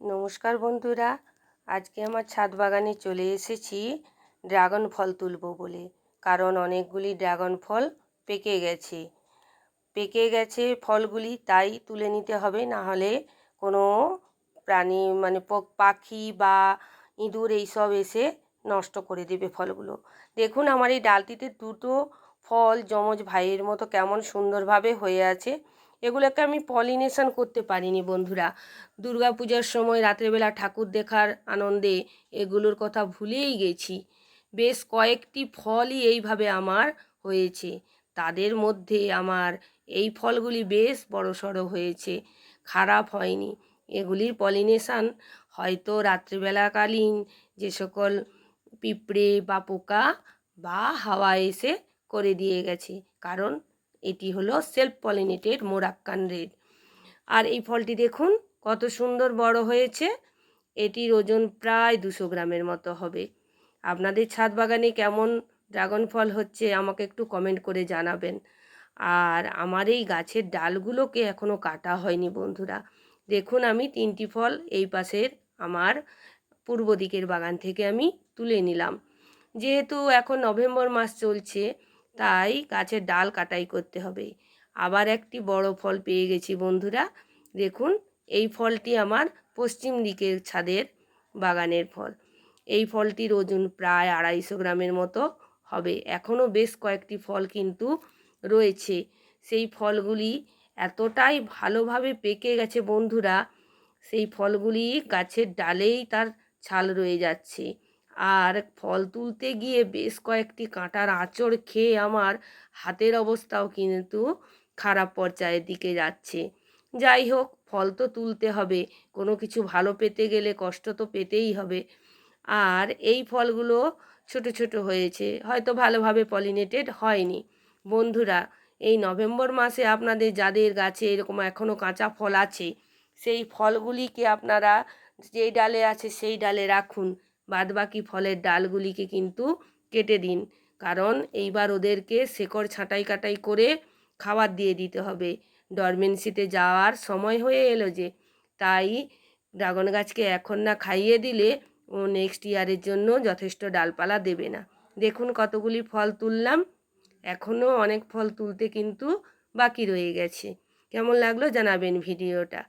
নমস্কার বন্ধুরা, আজকে আমার ছাদ বাগানে চলে এসেছি ড্রাগন ফল তুলব বলে, কারণ অনেকগুলি ড্রাগন ফল পেকে গেছে। পেকে গেছে ফলগুলি, তাই তুলে নিতে হবে না হলে কোনো প্রাণী মানে পাখি বা ইঁদুর এইসব এসে নষ্ট করে দেবে ফলগুলো। দেখুন, আমার এই ডালটিতে দুটো ফল, যমজ ভাইয়ের মতো কেমন সুন্দরভাবে হয়ে আছে। এগুলোকে আমি পলিনেশন করতে পারিনি বন্ধুরা। দুর্গা পূজার সময় রাত্রেবেলা ঠাকুর দেখার আনন্দে এগুলোর কথা ভুলেই গেছি। বেশ কয়েকটি ফলই এইভাবে আমার হয়েছে। তাদের মধ্যে আমার এই ফলগুলি বেশ বড়সড় হয়েছে। খারাপ হয়নি। এগুলির পলিনেশান হয়তো রাত্রিবেলাকালীন যে সকল পিঁপড়ে বা পোকা বা হাওয়া এসে করে দিয়ে গেছে। কারণ এটি হলো সেলফ পলিনেটেড মোরাক্কান রেড আর এই ফলটি দেখুন, কত সুন্দর বড় হয়েছে। এটির ওজন প্রায় দুশো গ্রামের মতো হবে। আপনাদের ছাদ বাগানে কেমন ড্রাগন ফল হচ্ছে আমাকে একটু কমেন্ট করে জানাবেন। আর আমার এই গাছের ডালগুলোকে এখনও কাটা হয়নি বন্ধুরা। দেখুন আমি তিনটি ফল এই পাশের আমার পূর্ব দিকের বাগান থেকে আমি তুলে নিলাম। যেহেতু এখন নভেম্বর মাস চলছে তাই গাছের ডাল কাটাই করতে হবে। আবার একটি বড় ফল পেয়ে গেছি বন্ধুরা। দেখুন, এই ফলটি আমার পশ্চিম দিকের ছাদের বাগানের ফল। এই ফলটির ওজন প্রায় আড়াইশো গ্রামের মতো হবে। এখনও বেশ কয়েকটি ফল কিন্তু রয়েছে। সেই ফলগুলি এতটাই ভালোভাবে পেকে গেছে বন্ধুরা, সেই ফলগুলি গাছের ডালেই তার ছাল রয়ে যাচ্ছে। আর ফল তুলতে গিয়ে বেশ কয়েকটি কাঁটার আঁচড় খেয়ে আমার হাতের অবস্থাও কিন্তু খারাপ পর্যায়ের দিকে যাচ্ছে। যাই হোক, ফল তো তুলতে হবে, কোনো কিছু ভালো পেতে গেলে কষ্ট তো পেতেই হবে। আর এই ফলগুলো ছোট ছোট হয়েছে, হয়তো ভালোভাবে পলিনেটেড হয়নি। বন্ধুরা, এই নভেম্বর মাসে আপনাদের যাদের গাছে এরকম এখনও কাঁচা ফল আছে, সেই ফলগুলিকে আপনারা যেই ডালে আছে সেই ডালে রাখুন। বাদবাকি ফলের ডালগুলিকে কিন্তু কেটে দিন। কারণ এইবার ওদেরকে শেকড় ছাঁটাই কাটাই করে খাবার দিয়ে দিতে হবে। ডরমেন্সিতে যাওয়ার সময় হয়ে এলো যে, তাই ড্রাগন গাছকে এখন না খাইয়ে দিলে ও নেক্সট ইয়ারের জন্য যথেষ্ট ডালপালা দেবে না। দেখুন কতগুলি ফল তুললাম। এখনও অনেক ফল তুলতে কিন্তু বাকি রয়ে গেছে। কেমন লাগল জানাবেন ভিডিওটা।